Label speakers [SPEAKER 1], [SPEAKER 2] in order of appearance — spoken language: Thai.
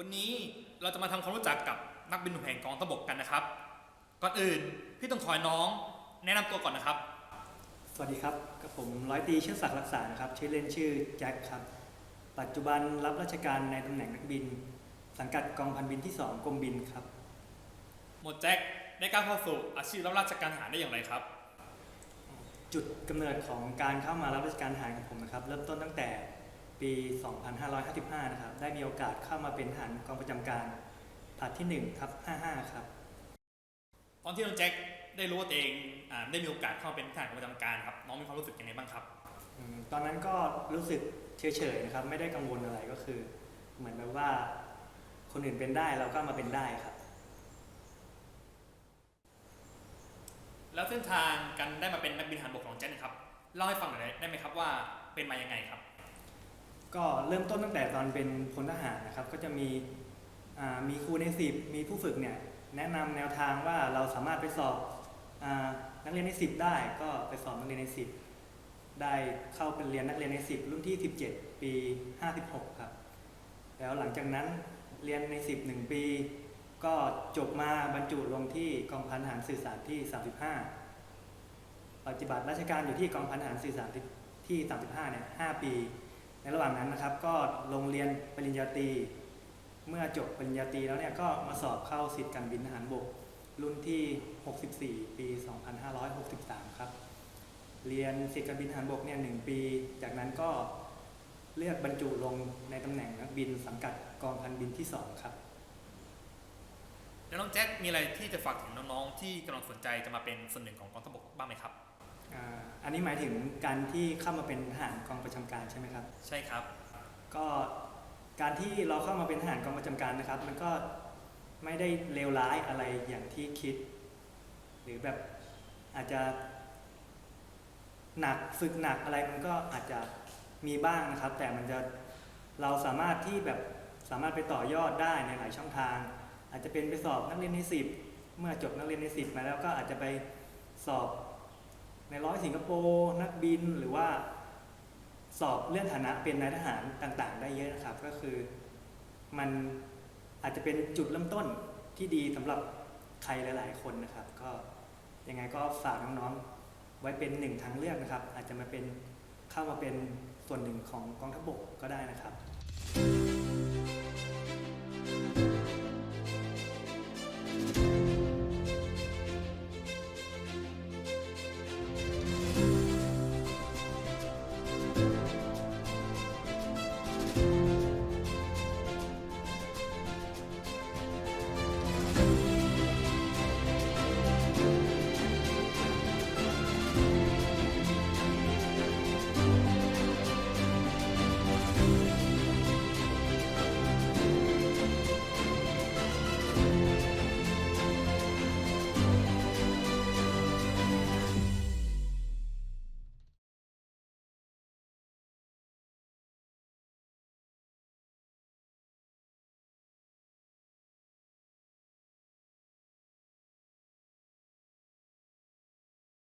[SPEAKER 1] วันนี้เราจะมาทำความรู้จักกับนักบินหนุ่มแห่งกองทัพบกกันนะครับ ก่อนอื่นพี่ต้องขอให้น้องแนะนำตัวก่อนนะครับ
[SPEAKER 2] สวัสดีครับ กับผมร้อยตรีเชิดศักดิ์รักษานะครับ ชื่อเล่นชื่อแจ็คครับ ปัจจุบันรับราชการในตำแหน่งนักบิน สังกัดกองพันบินที่ 2กรมบินครับ
[SPEAKER 1] หมวดแจ็คได้ก้าวเข้าสู่อาชีพรับราชการทหารได้อย่างไรครับ
[SPEAKER 2] จุดกำเนิดของการเข้ามารับราชการทหารของผมนะครับ เริ่มต้นตั้งแต่ ปี 2555 นะครับ ได้มีโอกาสเข้ามาเป็นทหารกองประจำการผลัดที่1ทับ55 ครับ
[SPEAKER 1] ตอนที่น้องแจ็คได้รู้ว่าตัวเองอ่าได้มีโอกาสเข้ามาเป็นทหารประจำการครับ น้องมีความรู้สึกยังไงบ้างครับ
[SPEAKER 2] อืมตอนนั้นก็รู้สึกเฉยๆนะครับ ไม่ได้กังวลอะไรก็คือ เหมือนแบบว่า คนอื่นเป็นได้เราก็มาเป็นได้ครับ
[SPEAKER 1] แล้วเส้นทางการได้มาเป็นนักบินทหารบกของแจ็คเนยครับ เล่าให้ฟังหน่อยได้ไหมครับว่าเป็นมายังไงครับ
[SPEAKER 2] ก็เริ่มต้นตั้งแต่ตอนเป็นพลทหารนะครับ ก็จะมีมีครูในสิบมีผู้ฝึกเนี่ยแนะนำแนวทางว่าเราสามารถไปสอบอนักเรียนในสิบได้ก็ไปสอบนักเรียนในสิบได้เข้าเป็นเรียนนักเรียนในสิบรุ่นที่ 17 ปี 56 ครับ แล้วหลังจากนั้นเรียนใน10หนึ่งปี ก็จบมาบรรจุลงที่กองพันทหารสื่อสารที่ 35 ปฏิบัติราชการอยู่ที่กองพันทหารสื่อสารที่ 35 เนี่ย 5 ปี ในระหว่างนั้นนะครับก็ลงเรียนปริญญาตรี เมื่อจบปริญญาตรีแล้วเนี่ยก็มาสอบเข้าสิทธิ์การบินทหารบก รุ่นที่ 64 ปี 2563 ครับ เรียนสิทธิ์การบินทหารบกเนี่ยหนึ่งปี จากนั้นก็เลือกบรรจุลงในตำแหน่งนักบินสังกัดกองพันบินที่ 2 ครับ
[SPEAKER 1] แล้วน้องแจ็คมีอะไรที่จะฝากถึงน้องๆที่กำลังสนใจจะมาเป็นส่วนหนึ่งของกองทัพบกบ้างไหมครับ
[SPEAKER 2] อันนี้หมายถึงการที่เข้ามาเป็นทหารกองประจำการใช่ไหมครับ
[SPEAKER 1] ใช่ครับ
[SPEAKER 2] ก็การที่เราเข้ามาเป็นทหารกองประจำการนะครับ มันก็ไม่ได้เลวร้ายอะไรอย่างที่คิด หรือแบบอาจจะหนักฝึกหนักอะไรมันก็อาจจะมีบ้างนะครับ แต่มันจะเราสามารถที่แบบสามารถไปต่อยอดได้ในหลายช่องทาง อาจจะเป็นไปสอบนักเรียนในสิบเมื่อจบนักเรียนในสิบมาแล้วก็อาจจะไปสอบ ในร้อยสิงคโปร์นักบินหรือว่าสอบเลื่อนฐานะเป็นนายทหารต่างๆ ได้เยอะนะครับ ก็คือมันอาจจะเป็นจุดเริ่มต้นที่ดีสำหรับใครหลาย ๆ คนนะครับ ก็ยังไงก็ฝากน้องๆ ไว้เป็นหนึ่งทางเลือกนะครับ อาจจะมาเป็นเข้ามาเป็นส่วนหนึ่งของกองทัพบกก็ได้นะครับ